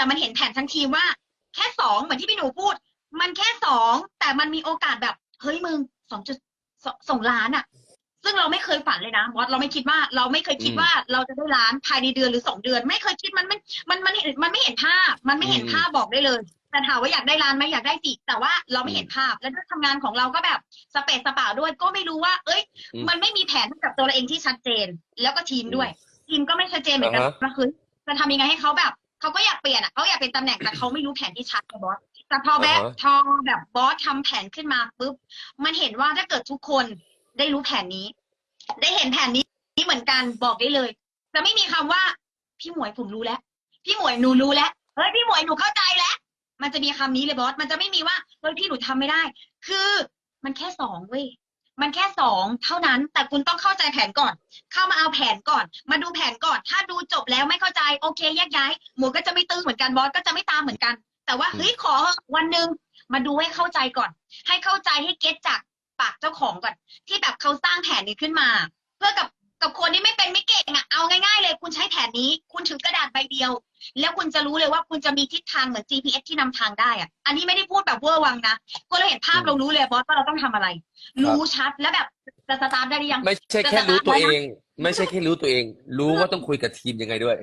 แต่มันเห็นแผนทั้งทีมว่า แค่สองเหมือนที่พี่หนูพูด มันแค่สองแต่มันมีโอกาสแบบเฮ้ยมึงสองจุดสองล้านอะซึ่งเราไม่เคยฝันเลยนะบอสเราไม่คิดว่าเราไม่เคยคิดอืมว่าเราจะได้ล้านภายในเดือนหรือสองเดือน ไม่เคยคิดมันมันมันมันเห็นมันไม่เห็นภาพ มันไม่เห็นอืมภาพบอกได้เลยแต่ถามว่าอยากได้ล้านไหมอยากได้สิแต่ว่าเราไม่เห็นภาพ แล้วด้วยทำงานของเราก็แบบสเปซสปาด้วย ก็ไม่รู้ว่า เอ้ยอืมมันไม่มีแผนกับตัวเราเองที่ชัดเจน แล้วก็ทีมด้วย ทีมก็ไม่ชัดเจนเหมือนกันอ่าฮะว่าเฮ้ยจะทำยังไงให้เขาแบบ เขาก็อยากเปลี่ยนอะเขาอยากเป็นตำแหน่งแต่เขาไม่รู้แผนที่ชัดไงบอสแต่พอแบบอ่าฮะพอแบบบอสทำแผนขึ้นมาปุ๊บมันเห็นว่าถ้าเกิดทุกคนได้รู้แผนนี้ ได้เห็นแผนนี้นี้เหมือนกันบอกได้เลยจะไม่มีคำว่า พี่หมวยผมรู้แล้ว พี่หมวยหนูรู้แล้วเฮ้ยพี่หมวยหนูเข้าใจแล้วมันจะมีคำนี้เลยบอสมันจะไม่มีว่าเฮ้ยพี่หนูทำไม่ได้ คือมันแค่สองเว้ย มันแค่สองเท่านั้น แต่คุณต้องเข้าใจแผนก่อน เข้ามาเอาแผนก่อน มาดูแผนก่อน ถ้าดูจบแล้วไม่เข้าใจโอเคแยกย้าย หมูก็จะไม่ตื้อเหมือนกันบอสก็จะไม่ตามเหมือนกัน แต่ว่าอืมเฮ้ยขอวันหนึ่งมาดูให้เข้าใจก่อน ให้เข้าใจให้เก็ตจากปากเจ้าของก่อน ที่แบบเขาสร้างแผนนี้ขึ้นมา เพื่อกับกับคนที่ไม่เป็นไม่เก่งอะเอาง่าย ๆ เลยคุณใช้แผนนี้ ใบเดียว แล้วคุณจะรู้เลยว่าคุณจะมีทิศทางเหมือน GPS ที่นำทางได้อะอันนี้ไม่ได้พูดแบบเวอร์วังนะก็เราเห็นภาพอืมเรารู้เลยบอสว่าเราต้องทำอะไร รู้ชัดแล้วแบบจะสตาร์ทได้หรือยัง ไม่ใช่แค่รู้ตัวเอง ไม่ใช่แค่รู้ตัวเอง รู้ว่าต้องคุยกับทีมยังไงด้วย